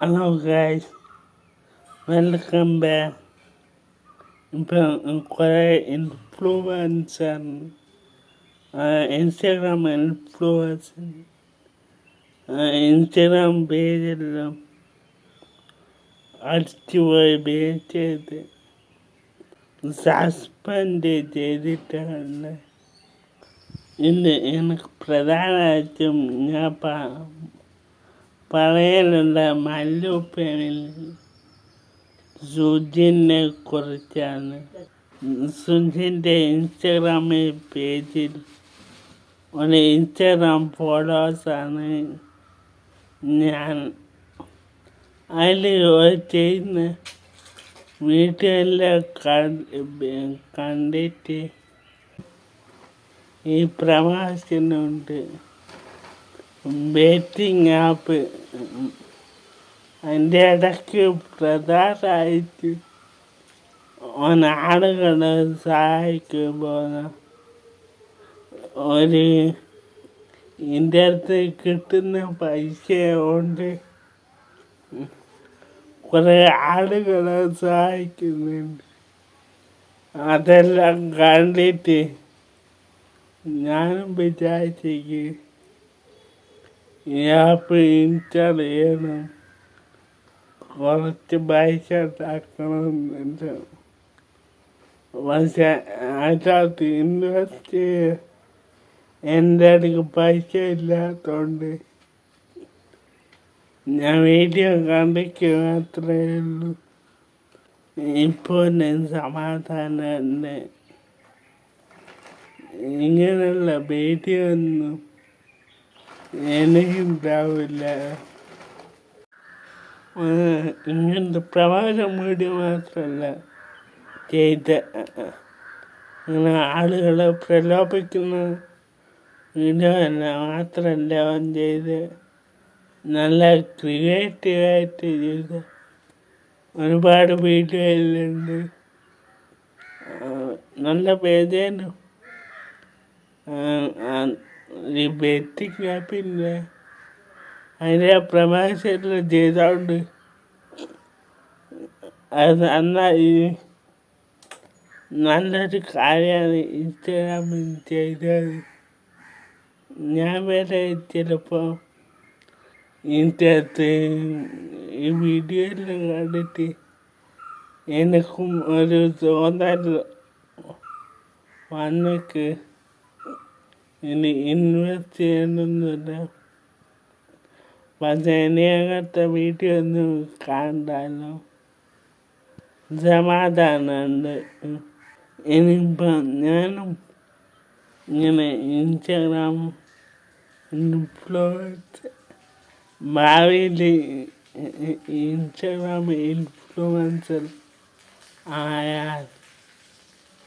Hello guys welcome back ഇപ്പം കുറേ influencer Instagram influencer Instagram പേജെല്ലാം അടിച്ചുപോയി ബേസ് ചെയ്ത് സസ്പെൻഡ് ചെയ്തിട്ടാണ് ഇന്ന് എനിക്ക് പ്രധാനമായിട്ടും ഞാൻ പറയാനുള്ള മല്ലുപ്പേനിൽ സുജിനെ കുറിച്ചാണ്. സുജിന്റെ ഇൻസ്റ്റഗ്രാം പേജിൽ ഒരു ഇൻസ്റ്റഗ്രാം ഫോട്ടോസാണ് ഞാൻ. അതിൽ ചെയ്യുന്ന വീട്ടിലെല്ലാം കണ്ടിട്ട് ഈ പ്രവാസനുണ്ട് ബേറ്റിംഗ് ആപ്പ് അതിന്റെ ഇടയ്ക്ക് പ്രധാനമായിട്ട് ഒരാളുകളെ സഹായിക്കുമ്പോൾ ഒരു എന്റെ അടുത്ത് കിട്ടുന്ന പൈസ കൊണ്ട് കുറേ ആളുകളെ സഹായിക്കുന്നുണ്ട്. അതെല്ലാം കണ്ടിട്ട് ഞാനും വിചാരിച്ചേക്ക് ഈ ആപ്പ് ഇൻസ്റ്റാൾ ചെയ്യണം കുറച്ച് പൈസ ഉണ്ടാക്കണം എന്നുണ്ട് പക്ഷെ അതിനകത്ത് ഇൻവെസ്റ്റ് എന്റെ അടുക്ക് പൈസ ഇല്ലാത്തതുകൊണ്ട് ഞാൻ വീഡിയോ കണ്ടിക്ക് മാത്രമേ ഉള്ളൂ. ഇപ്പോൾ ഞാൻ സമാധാനം തന്നെ ഇങ്ങനെയുള്ള വീഡിയോ ഒന്നും എനിക്കുണ്ടാവില്ല ഇങ്ങനത്തെ പ്രവാസ മീഡിയ മാത്രമല്ല ചെയ്ത അങ്ങനെ ആളുകളെ പ്രലോഭിക്കുന്ന വീഡിയോ അല്ല മാത്രമല്ല അവൻ ചെയ്ത്. നല്ല ക്രിയേറ്റീവായിട്ട് ചെയ്ത ഒരുപാട് വീഡിയോയിലുണ്ട്. നല്ല പേജേനും. ഈ പിന്നെ അതിന്റെ പ്രമാശത്തിൽ ചെയ്തോണ്ട് അത് അന്നാ ഈ നല്ലൊരു കാര്യമാണ് ഇൻസ്റ്റാഗ്രാമിൽ ചെയ്തത്. ഞാൻ വരെ ചിലപ്പോൾ ഇതിന്റെ ഈ ഈ വീഡിയോയിൽ കണ്ടിട്ട് എനിക്കും ഒരു തോന്നൽ വന്നേക്ക്. ഇനി ഇൻവെസ്റ്റ് ചെയ്യണമെന്നില്ല പക്ഷേ ഇനി അങ്ങനത്തെ വീട്ടിൽ ഒന്നും കണ്ടാലോ? സമാധാനമുണ്ട്. ഇനിയിപ്പോൾ ഞാനും ഇങ്ങനെ ഇൻസ്റ്റാഗ്രാം ഇൻഫ്ലുവൻസ് ഭാവിയിൽ ഇൻസ്റ്റാഗ്രാം ഇൻഫ്ലുവൻസർ ആയാൽ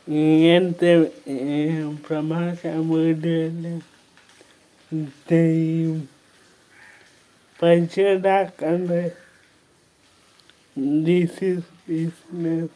este eh, promesa modele de Panchada Kanda. This is business.